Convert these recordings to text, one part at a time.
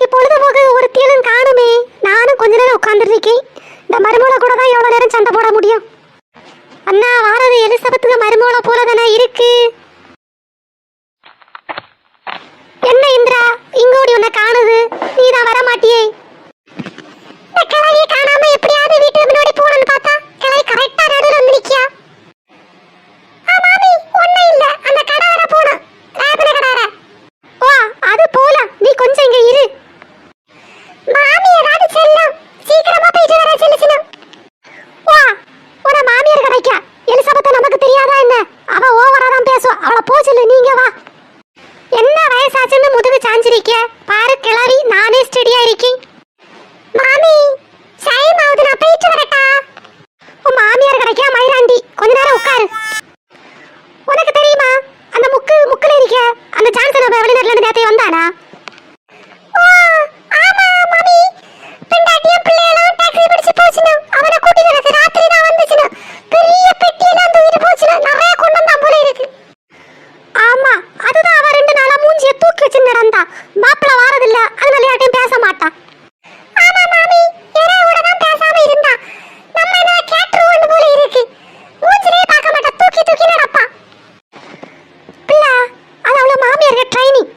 இன்னைக்கு பொழுதுபோக்கு ஒரு தீலும் காணுமே. நானும் கொஞ்ச நேரம் உட்காந்துருக்கேன் இந்த மருமூளை கூட தான் எவ்வளோ நேரம் சண்டை போட முடியும்? அண்ணா வாரது எலிசபெத்துக்கு மருமூளை போல தானே இருக்கு? பேசுவா. போ சொல்லு, நீங்க வா. என்ன வயசாச்சுன்னு முதுகு சாஞ்சிருக்கிய பாரு கிளறி நானே ஸ்டெடியா இருக்கேன் மாமி சைம் ஆகுது நான் போயிட்டு வரட்டா உன் மாமியார் கிடைக்கா மயிராண்டி கொஞ்ச நேரம் உட்காரு உனக்கு தெரியுமா அந்த முக்கு முக்குல இருக்க அந்த ஜான்சன் அப்ப வெளிநாட்டுல இருந்து நேரத்தை வந்தானா தூக்கி வச்சு நடந்தா மாப்பிள வாரதில்ல அதனால யார்ட்டையும் பேச மாட்டா. ஆமா மாமி யாரோட தான் பேசாம இருந்தா. நம்ம என்ன கேட்டர் ஒன்று போல இருக்கு. மூஞ்சிலே பார்க்க மாட்டா. தூக்கி தூக்கி நடப்பா. பிள்ளை அது அவள மாமியாருக்கு ட்ரைனிங்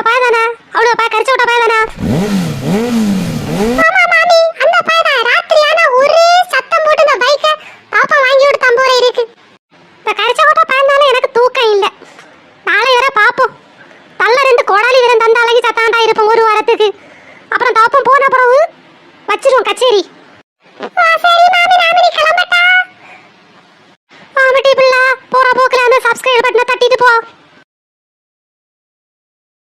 அந்த பாய் தானே? அவ்வளவு பாய் கரிச்சு விட்ட பாய் தானே? அந்த பாய் தான். ராத்திரி ஒரே சத்தம் போட்டு இந்த பைக்க பாப்பா வாங்கி விட்டு போற இருக்கு இப்ப கரிச்சு விட்ட பாய்னால எனக்கு தூக்கம் இல்ல. நாளை வரை பாப்போம். தள்ள ரெண்டு கோடாலி வீரன் தந்த அழகி சத்தாண்டா இருப்போம் ஒரு வாரத்துக்கு. அப்புறம் தோப்பம் போன பிறகு வச்சிருவோம் கச்சேரி. சரி மாமி ராமி போற போக்குல அந்த சப்ஸ்கிரைப் பட்டனை தட்டிட்டு போ.